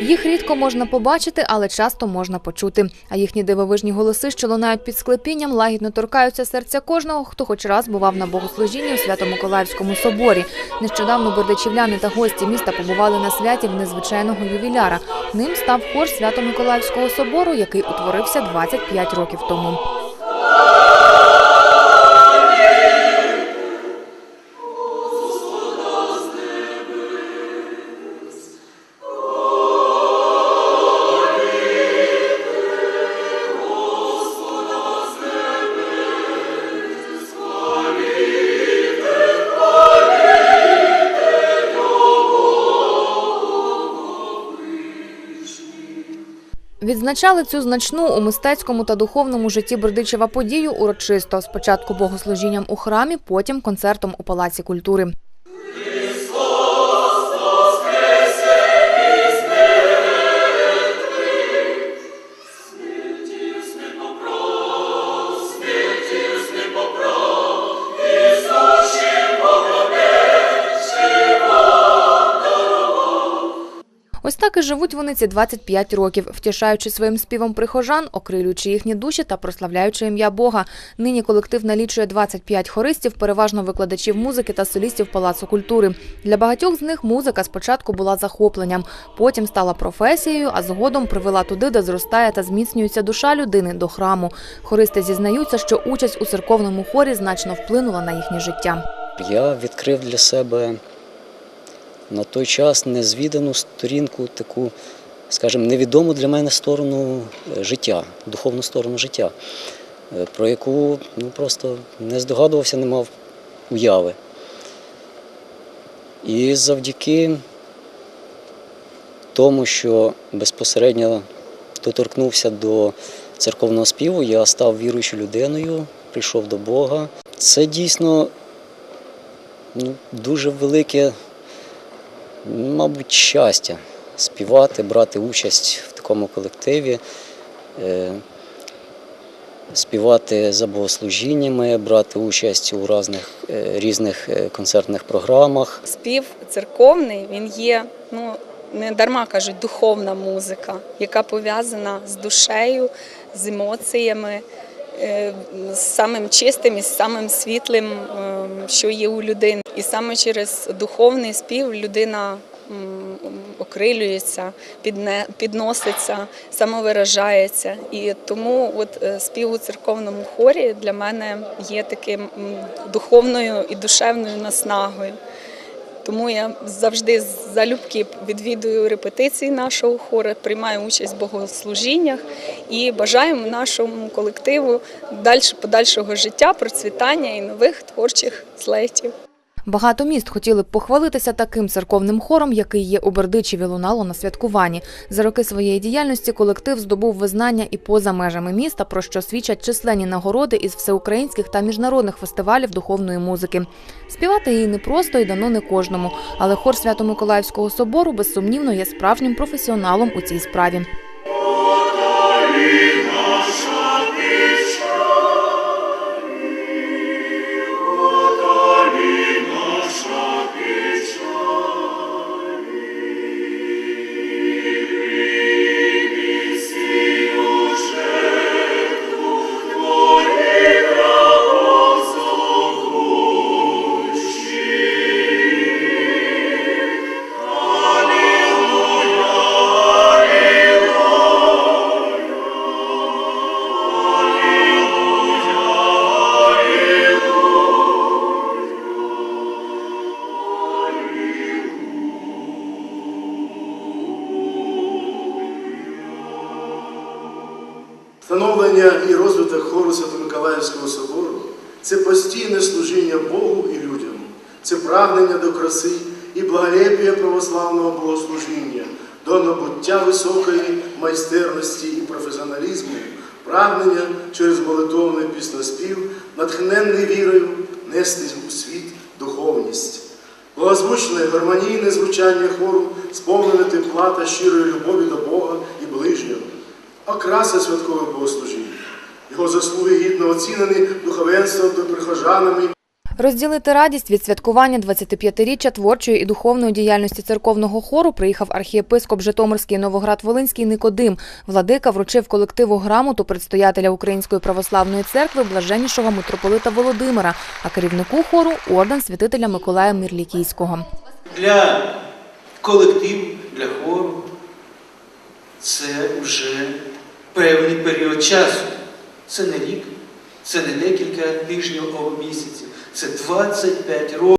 Їх рідко можна побачити, але часто можна почути. А їхні дивовижні голоси, що лунають під склепінням, лагідно торкаються серця кожного, хто хоч раз бував на богослужінні у Свято-Миколаївському соборі. Нещодавно бердичівляни та гості міста побували на святі в незвичайного ювіляра. Ним став хор Свято-Миколаївського собору, який утворився 25 років тому. Відзначали цю значну у мистецькому та духовному житті Бердичева подію урочисто. Спочатку богослужінням у храмі, потім концертом у Палаці культури. Так і живуть вони ці 25 років, втішаючи своїм співом прихожан, окрилюючи їхні душі та прославляючи ім'я Бога. Нині колектив налічує 25 хористів, переважно викладачів музики та солістів Палацу культури. Для багатьох з них музика спочатку була захопленням, потім стала професією, а згодом привела туди, де зростає та зміцнюється душа людини до храму. Хористи зізнаються, що участь у церковному хорі значно вплинула на їхнє життя. Я відкрив для себе на той час незвідану сторінку, таку, скажімо, невідому для мене сторону е, життя, духовну сторону життя, е, про яку ну, просто не здогадувався, не мав уяви. І завдяки тому, що безпосередньо доторкнувся до церковного співу, я став віруючою людиною, прийшов до Бога. Це дійсно ну, дуже велике, мабуть, щастя співати, брати участь в такому колективі, е, співати за богослужіннями, брати участь у різних, е, різних е, концертних програмах. Спів церковний він є, ну не дарма кажуть, духовна музика, яка пов'язана з душею, з емоціями, самим чистим і самим світлим, е, що є у людини. І саме через духовний спів людина окрилюється, підноситься, самовиражається. І тому от е, спів у церковному хорі для мене є таким духовною і душевною наснагою. Тому я завжди залюбки відвідую репетиції нашого хору, приймаю участь в богослужіннях і бажаємо нашому колективу дальш- подальшого життя, процвітання і нових творчих злетів. Багато міст хотіли б похвалитися таким церковним хором, який є у Бердичеві лунало на святкуванні. За роки своєї діяльності колектив здобув визнання і поза межами міста, про що свідчать численні нагороди із всеукраїнських та міжнародних фестивалів духовної музики. Співати її непросто і дано не кожному, але хор Свято-Миколаївського собору безсумнівно є справжнім професіоналом у цій справі. Становлення і розвиток хору Свято-Миколаївського собору це постійне служіння Богу і людям, це прагнення до краси і благолепія православного богослужіння, до набуття високої майстерності і професіоналізму, прагнення через молитовний пісноспів, натхненний вірою нести у світ духовність. Благозвучне гармонійне звучання хору сповнене тепла та щирої любові до Бога окраса святкового богослужіння. Його заслуги гідно оцінені духовенством та прихожанами Розділити радість від святкування 25-річчя творчої і духовної діяльності церковного хору приїхав архієпископ Житомирський Новоград-Волинський Никодим. Владика вручив колективу грамоту предстоятеля Української православної церкви блаженнішого митрополита Володимира, а керівнику хору орден святителя Миколая Мірлікійського. для колективу, для хору це вже певний період часу. Це не рік, це не декілька тижнів або місяців, це 25 років.